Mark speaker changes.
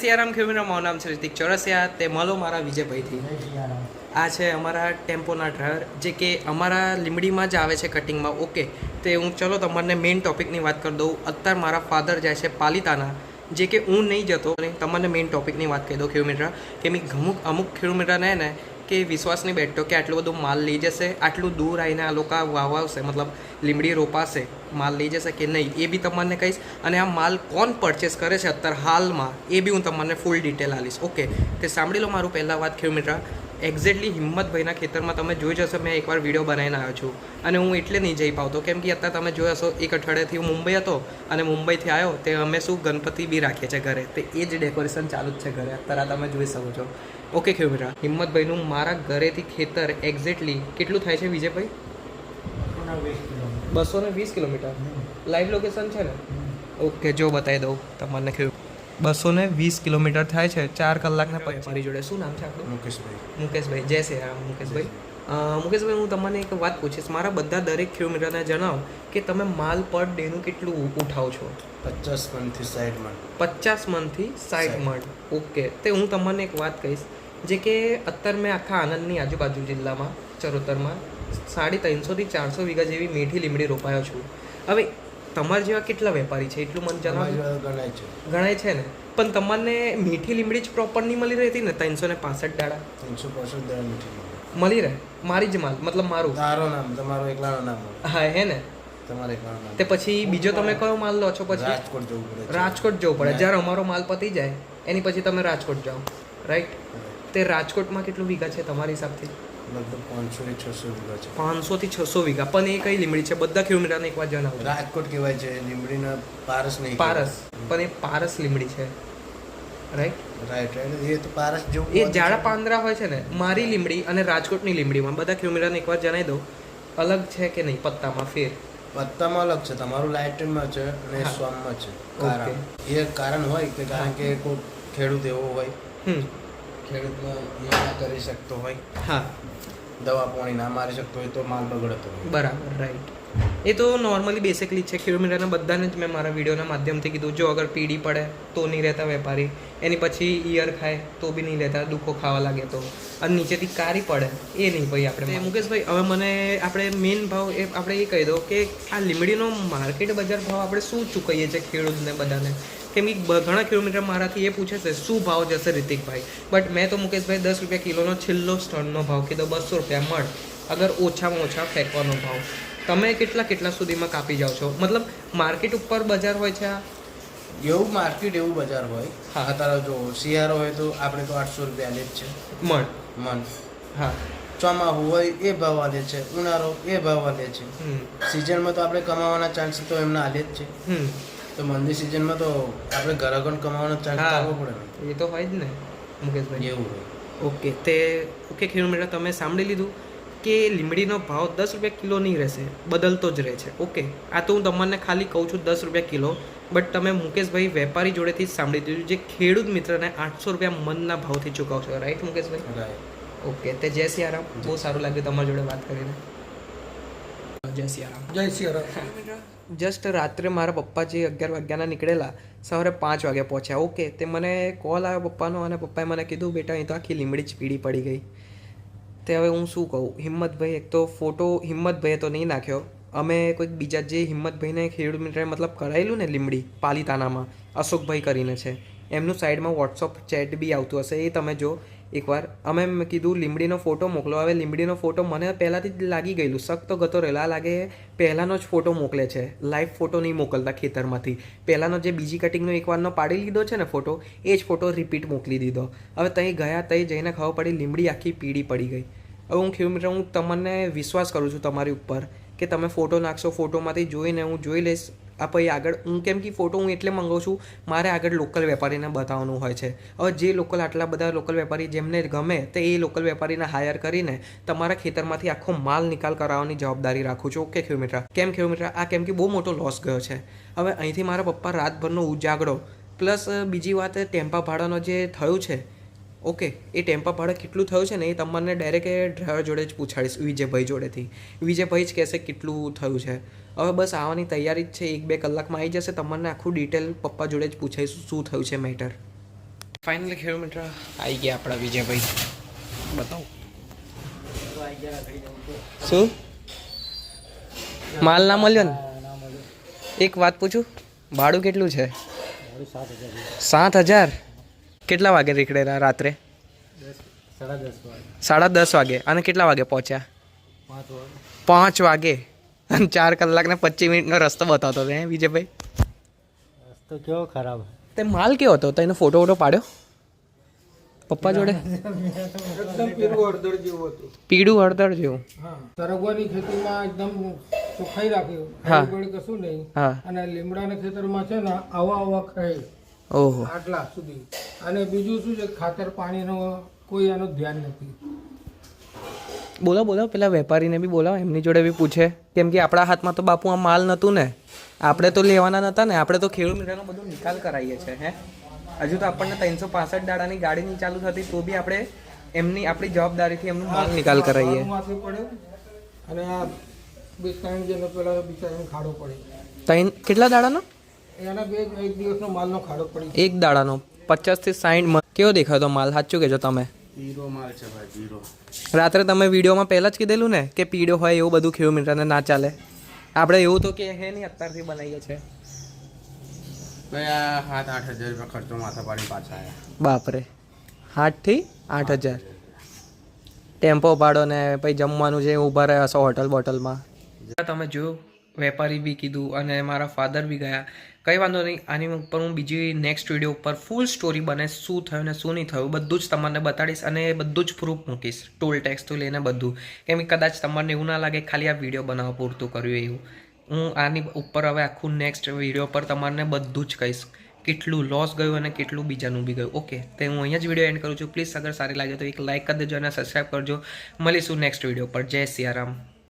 Speaker 1: સિયારામ ખેમીનો મારું નામ છે રિતિક ચોરસિયા. તે મળો મારા વિજયભાઈથી. આ છે અમારા ટેમ્પોના ડ્રાઈવર. જે કે અમારા લીમડીમાં જ આવે છે કટિંગમાં. ઓકે. તે હું ચલો તમને મેઇન ટોપિકની વાત કરી દઉં. અત્યારે મારા ફાધર જાય છે પાલિતાના. જે કે હું નહીં જતો તમને મેઇન ટોપિકની વાત કહી દઉં કિલોમીટર કે મેં અમુક અમુક કિલોમીટરને ને કે વિશ્વાસ નહીં બેઠતો કે આટલું બધું માલ લઈ જશે, આટલું દૂર આવીને આ લોકો વાવાવશે મતલબ લીમડી રોપાશે, માલ લઈ જશે કે નહીં, એ બી તમને કહીશ. અને આ માલ કોણ પરચેસ કરે છે અત્યારે હાલમાં, એ બી હું તમને ફૂલ ડિટેલ આલીશ ઓકે તે સાંભળી લો મારું પહેલાં વાત કિલોમીટર એક્ઝેક્ટલી હિંમતભાઈના ખેતરમાં તમે જોઈ જશો મેં એકવાર વીડિયો બનાવીને આવ્યો છું. અને હું એટલે નહીં જઈ પાવતો, કેમ કે અત્યારે તમે જોયો હશો, એક અઠવાડિયાથી હું મુંબઈ હતો અને મુંબઈથી આવ્યો, તે અમે શું ગણપતિ બી રાખીએ છીએ ઘરે. તે એ જ ડેકોરેશન ચાલુ જ છે ઘરે, અત્યારે તમે જોઈ શકો છો. ઓકે ખેમીરા હિંમતભાઈનું મારા ઘરેથી ખેતર એક્ઝેક્ટલી કેટલું થાય છે વિજયભાઈ? બસો ને વીસ કિલોમીટર. લાઈવ લોકેશન છે ને? ઓકે જો બતાવી દઉં તમને ખેડૂત બસો ને વીસ કિલોમીટર થાય છે ચાર કલાકના પછી મારી જોડે શું નામ છે આપણું?
Speaker 2: મુકેશભાઈ.
Speaker 1: મુકેશભાઈ. જય શ્રી રામ મુકેશભાઈ. મુકેશભાઈ હું તમને એક વાત પૂછીશ. મારા બધા દરેક કિલોમીટરને જણાવો કે તમે માલ પર ડેનું કેટલું ઉઠાવો છો?
Speaker 2: પચાસ મનથી મણ.
Speaker 1: પચાસ મણથી સાઠ
Speaker 2: સાઠ.
Speaker 1: મણ. ઓકે. તે હું તમને એક વાત કહીશ. જે કે અત્યારે મેં આખા આનંદની આજુબાજુ જિલ્લામાં ચરોતરમાં સાડી ત્રણસોથી ચારસો વીઘા જેવી મીઠી લીમડી રોપાયો છું. હવે તમારા જેવા કેટલા વેપારી છે? એટલું મને જણાવજો
Speaker 2: ગણાય છે.
Speaker 1: ગણાય છે ને? પણ તમને મીઠી લીમડી જ પ્રોપર નહીં મળી રહેતી ને? ત્રણસો ને પાસઠ દાડા?
Speaker 2: ત્રણસો પાસઠ દર મીઠી મળે.
Speaker 1: રહે. મારી જ માલ મતલબ મારું.
Speaker 2: તારો નામ તમારો એકલાનો નામ
Speaker 1: હા હે ને?
Speaker 2: તમારે એકલાનો નામ.
Speaker 1: તે પછી બીજો તમે કયો માલ લો છો પછી?
Speaker 2: રાજકોટ જવું પડે.
Speaker 1: રાજકોટ જવું પડે. જ્યારે અમારો માલ પતી જાય એની પછી તમે રાજકોટ જાઓ. રાઈટ તે રાજકોટમાં કેટલું વીઘા છે તમારી હિસાબથી?
Speaker 2: લગભગ પાંચસો થી છસો વીઘા છે.
Speaker 1: પાંચસો થી છસો વીઘા. પણ એ કઈ લીમડી છે? બધા કિલોમીટરને એકવાર જણાવો.
Speaker 2: રાજકોટ કહેવાય છે લીમડીના પારસ નહીં
Speaker 1: પારસ. પણ એ પારસ લીમડી છે. રાઈટ
Speaker 2: રાઈટ રાઈટ એ તો પારસ જેવું
Speaker 1: એ જાડા પાંદરા હોય છે ને મારી લીમડી અને રાજકોટની લીમડીમાં બધા કિલોમીટરને એકવાર જણાવી દો અલગ છે કે નહીં? પત્તામાં ફેર.
Speaker 2: પત્તામાં અલગ છે. તમારું લાઇટમાં છે અને. સ્વામમાં છે. કારણ એ કારણ હોય કે કારણ કે કોઈ ખેડૂત એવો હોય
Speaker 1: હમ.
Speaker 2: ખેડૂતમાં ના કરી શકતો હોય
Speaker 1: હા.
Speaker 2: દવા પાણી ના મારી શકતો હોય તો માલ બગડતો હોય.
Speaker 1: બરાબર રાઈટ એ તો નોર્મલી બેસિકલી છે. કિલોમીટરના બધાને જ મેં મારા વિડીયોના માધ્યમથી કીધું. જો અગર પીડી પડે તો નહીં રહેતા વેપારી. એની પછી ઈયર ખાય તો બી નહીં રહેતા દુઃખો ખાવા લાગે તો. અને નીચેથી કારી પડે એ નહીં ભાઈ આપણે મુકેશભાઈ હવે મને આપણે મેઇન ભાવ એ આપણે એ કહી દો કે આ લીમડીનો માર્કેટ બજાર ભાવ આપણે શું ચૂકવીએ છીએ ખેડૂતને બધાને? કેમ કે ઘણા કિલોમીટર મારાથી એ પૂછે છે શું ભાવ જશે રિતિકભાઈ? બટ મેં તો મુકેશભાઈ દસ રૂપિયા કિલોનો છેલ્લો સ્ટોનનો ભાવ કીધો બસો રૂપિયા મળ અગર ઓછામાં ઓછા ફેંકવાનો ભાવ. તમે કેટલા કેટલા સુધીમાં કાપી જાઓ છો? મતલબ માર્કેટ ઉપર બજાર હોય છે આ?
Speaker 2: એવું માર્કેટ એવું બજાર હોય.
Speaker 1: હા.
Speaker 2: અત્યારે જો શિયાળો હોય તો આપણે તો આઠસો રૂપિયા લે જ છે.
Speaker 1: મણ?
Speaker 2: મન
Speaker 1: હા.
Speaker 2: ચોમાહું હોય એ ભાવ આલે છે. ઉનાળો એ ભાવ આલે છે. સિઝનમાં તો આપણે કમાવાના ચાન્સ તો એમના હાલે જ છે. તો મંદી સિઝનમાં તો આપણે ઘરાગણ કમાવાનો ચાન્સ આવવો પડે.
Speaker 1: એ તો હોય જ ને મુકેશભાઈ.
Speaker 2: એવું હોય.
Speaker 1: ઓકે. તે ઓકે કિલોમીટર તમે સાંભળી લીધું. કે લીમડીનો ભાવ દસ રૂપિયા કિલો નહીં રહેશે બદલતો જ રહે છે. ઓકે આ તો હું તમને ખાલી કહું છું દસ રૂપિયા કિલો બટ તમે મુકેશભાઈ વેપારી જોડેથી જ સાંભળી દીધું જે ખેડૂત મિત્રને આઠસો રૂપિયા મનના ભાવથી ચૂકવશો રાઈટ મુકેશભાઈ?
Speaker 2: રાઈટ
Speaker 1: ઓકે તે જય સિયારામ બહુ સારું લાગ્યું તમારી જોડે વાત કરીને. જય સિયારામ
Speaker 3: જય સિયારામ
Speaker 1: જસ્ટ રાત્રે મારા પપ્પા જે અગિયાર વાગ્યાના નીકળેલા સવારે પાંચ વાગે પહોંચ્યા. ઓકે તે મને કોલ આવ્યો પપ્પાનો અને પપ્પાએ મને કીધું બેટા અહીં તો આખી લીમડી જ પીડી પડી ગઈ. તે હવે હું શું કહું? હિંમતભાઈ એક તો ફોટો હિંમતભાઈએ તો નહીં નાખ્યો. અમે કોઈક બીજા જે હિંમતભાઈને ખેડૂત મિત્રએ મતલબ કરાયેલું ને લીમડી પાલીતાનામાં અશોકભાઈ કરીને છે, એમનું સાઈડમાં વોટ્સઅપ ચેટ બી આવતું હશે, એ તમે જો એકવાર. અમે કીધું લીમડીનો ફોટો મોકલો. હવે લીમડીનો ફોટો મને પહેલાંથી જ લાગી ગયેલું. સખ્ત ગતો રહેલા. લાગે પહેલાંનો જ ફોટો મોકલે છે. લાઈવ ફોટો નહીં મોકલતા ખેતરમાંથી. પહેલાંનો જે બીજી કટિંગનો એકવારનો પાડી લીધો છે ને ફોટો, એ જ ફોટો રિપીટ મોકલી દીધો. હવે ત્યાં ગયા ત્યાં જઈને ખબર પડી લીમડી આખી પીળી પડી ગઈ. હવે હું કિલોમીટર હું તમને વિશ્વાસ કરું છું તમારી ઉપર કે તમે ફોટો નાખશો ફોટોમાંથી જોઈને હું જોઈ લઈશ. આ પછી આગળ હું કેમ કે ફોટો હું એટલે મંગાવું છું, મારે આગળ લોકલ વેપારીને બતાવવાનું હોય છે. હવે જે લોકલ આટલા બધા લોકલ વેપારી જેમને ગમે તે એ લોકલ વેપારીને હાયર કરીને તમારા ખેતરમાંથી આખો માલ નિકાલ કરાવવાની જવાબદારી રાખું છું. ઓકે કિલોમીટર કેમ કિલોમીટર આ કેમ કે બહુ મોટો લોસ ગયો છે. હવે અહીંથી મારા પપ્પા રાતભરનો ઉજાગડો પ્લસ બીજી વાત, ટેમ્પા ભાડાનો જે થયું છે ઓકે એ ટેમ્પા ભાડે કેટલું થયું છે ને એ તમને ડાયરેક્ટ એ ડ્રાઈવર જોડે જ પૂછાડીશ વિજયભાઈ જોડેથી. વિજયભાઈ જ કહેશે કેટલું થયું છે. હવે બસ આવવાની તૈયારી જ છે એક બે કલાકમાં આવી જશે તમને આખું ડિટેલ પપ્પા જોડે જ પૂછાઈશું શું થયું છે મેટર ફાઇનલી ખેડૂત મિત્ર આવી ગયા આપણા વિજયભાઈ. બતાવો. શું? માલ ના મળ્યો ને? એક વાત પૂછું ભાડું કેટલું છે? સાત હજાર? કેટલા વાગે નીકળેલા રાત્રે?
Speaker 3: સાડા દસ વાગે.
Speaker 1: સાડા દસ વાગે અને કેટલા વાગે પહોંચ્યા?
Speaker 3: પાંચ વાગે.
Speaker 1: અને ચાર કલાક ને પચીસ મિનિટનો રસ્તો બતાવતો હતો હે વિજયભાઈ?
Speaker 3: રસ્તો કેવો ખરાબ?
Speaker 1: તે માલ કેવો હતો? તો એનો ફોટો વોટો પાડ્યો? પપ્પા જોડે?
Speaker 4: પીળું હળદર જેવું હતું.
Speaker 1: પીળું હળદર જેવું.
Speaker 4: હા. સરગવાની ખેતીમાં એકદમ ચોખ્ખાઈ રાખ્યું
Speaker 1: હા.
Speaker 4: કશું નહીં.
Speaker 1: હા.
Speaker 4: અને લીમડાના ખેતરમાં છે ને આવા આવા ખાય
Speaker 1: ઓહો.
Speaker 4: આટલા સુધી. અને બીજું શું છે? ખાતર પાણીનો કોઈ એનું ધ્યાન નથી.
Speaker 1: બોલો બોલો પેલા વેપારીને બી બોલાવો એમની જોડે બી પૂછે. કેમ કે આપણા હાથમાં તો બાપુ આ માલ નહોતું ને. આપણે તો લેવાના નહોતા ને આપણે તો ખેડૂત મિત્રનો બધો નિકાલ કરાવીએ છીએ હે? હજુ તો આપણને ત્રણસો પાસઠ દાડાની ગાડી નહીં ચાલુ થતી તો બી આપણે એમની આપણી જવાબદારીથી એમનો માલ નિકાલ કરાવીએ
Speaker 4: અને આ બે ત્રણ જેનો પેલા બિચારાને ખાડો પડે.
Speaker 1: ત્રણ કેટલા દાડાનો?
Speaker 4: એના બે એક દિવસનો માલનો ખાડો પડી
Speaker 1: એક દાડાનો. પચાસથી સાઠ કેવો દેખાયો માલ? સાચું કહેજો તમે.
Speaker 2: પીરો માલ છે ભાઈ પીરો
Speaker 1: રાત્રે તમે વિડીયોમાં પહેલાં જ કીધેલું ને કે પીળો હોય એવું બધું મિત્રને ના ચાલે. આપણે એવું તો કે હે નહીં અત્યારથી બનાવીએ છીએ.
Speaker 2: ભાઈ આ સાત આઠ હજાર રૂપિયા ખર્ચો માથા પાડી પાછા આવ્યા
Speaker 1: બાપરે. આઠથી આઠ હજાર. ટેમ્પો ભાડો ને પછી જમવાનું જે ઊભા રહ્યા છો હોટલ બોટલમાં. તમે જોયું વેપારી બી કીધું અને મારા ફાધર બી ગયા. કંઈ વાંધો નહીં, આની ઉપર હું બીજી નેક્સ્ટ વીડિયો ઉપર ફૂલ સ્ટોરી બને શું થયું ને શું નહીં થયું, બધું જ તમને બતાડીશ અને બધું જ પ્રૂફ મૂકીશ. ટોલ ટેક્સથી લઈને બધું. કેમ કે કદાચ તમને એવું ના લાગે, ખાલી આ વીડિયો બનાવવા પૂરતું કર્યું એવું. હું આની ઉપર હવે આખું નેક્સ્ટ વીડિયો પર તમને બધું જ કહીશ. કેટલું લોસ ગયું અને કેટલું બીજાનું બી ગયું. ઓકે તે હું અહીંયા જ વીડિયો એન્ડ કરું છું. પ્લીઝ અગર સારી લાગે તો એક લાઇક કરી દેજો અને સબસ્ક્રાઈબ કરજો. મળીશું નેક્સ્ટ વીડિયો પર. જય સિયારામ.